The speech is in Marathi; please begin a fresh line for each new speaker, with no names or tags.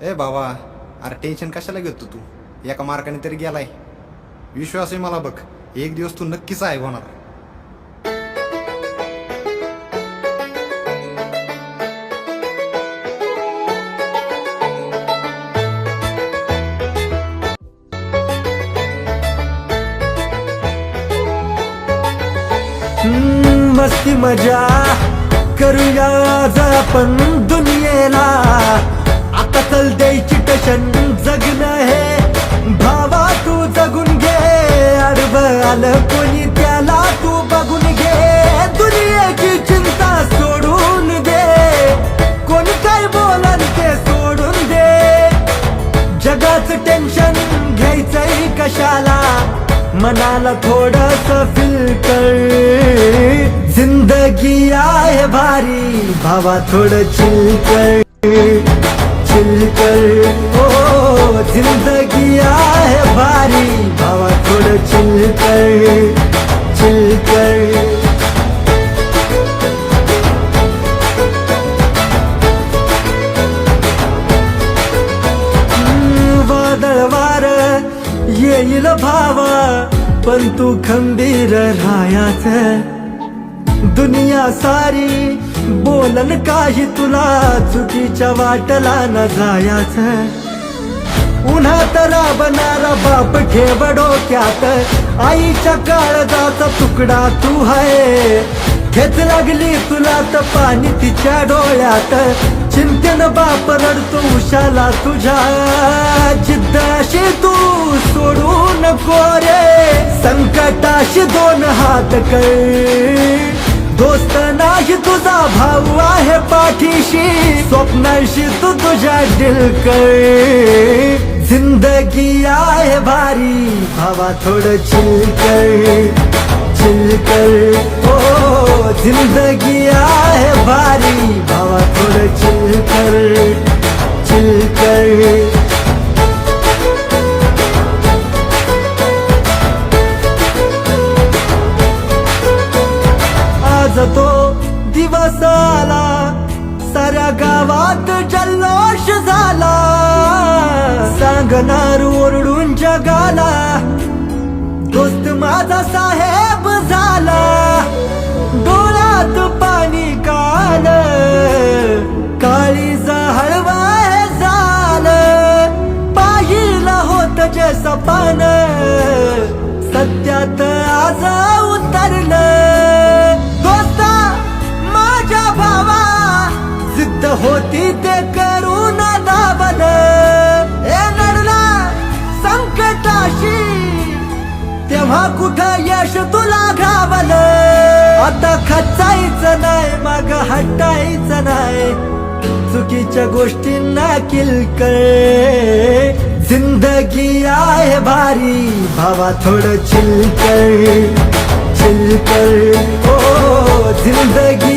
ए बाबा अरे टेन्शन कशाला घेतो तू? एका मार्काने तरी गेलाय. विश्वास आहे मला बघ एक दिवस तू नक्कीच आहे होणार.
मस्ती मजा करूया आज आपण दुनियेला. अकल चल द्यायची टशन जगणं हे भावा तू जगून घे. अर्व आलं कोणी त्याला तू बघून घे. दुनियेची चिंता सोडून दे. कोणी काय बोलन ते सोडून दे. जगाचं टेन्शन घ्यायचंय कशाला? मनाला थोडस फील जिंदगी आहे भारी. भावा थोडं चिल कर ओ ज़िंदगी आहे भारी। भावा थोडं चिल कर, चिल वादळ येईल भाव, पण तू खंबीर राहायच दुनिया सारी बोलन काही तुला चुकीच्या वाटला न जायाच. उन्हात राबणारा बाप ठेव डोक्यात. आईच्या काळजाचा तुकडा तू हाय घेत लागली तुला तर पाणी तिच्या डोळ्यात. चिंतन बाप रडतो उशाला तुझ्या. जिद्दाशी तू सोडू नको रे. संकटाशी दोन हात कर दोस्त नाही तुझा भाऊ आहे पाठीशी. स्वप्नाशी तू तुझ्या दिल कर ज़िंदगी आहे भारी, भावा थोडं चिल कर चिल कर ओ, ज़िंदगी आहे भारी, भावा थोडं चिल दिवस आला साऱ्या गावात जल्लोष झाला. सांगणार ओरडून जगाला. दोस्त माझा साहेब झाला. डोळ्यात पाणी काल. काळी हळवाय झालं. पाहिलं होत जे सपान. सत्यात आज उतरलं. होती ते करून दाबल ए लढला संकटाशी तेव्हा कुठं यश तुला घावल आता खचायचं नाही मग हटायचं नाही. चुकीच्या गोष्टींना किलकळ जिंदगी आहे भारी भावा थोडं चिलकळ चिलकळ ओ हो, हो, हो, जिंदगी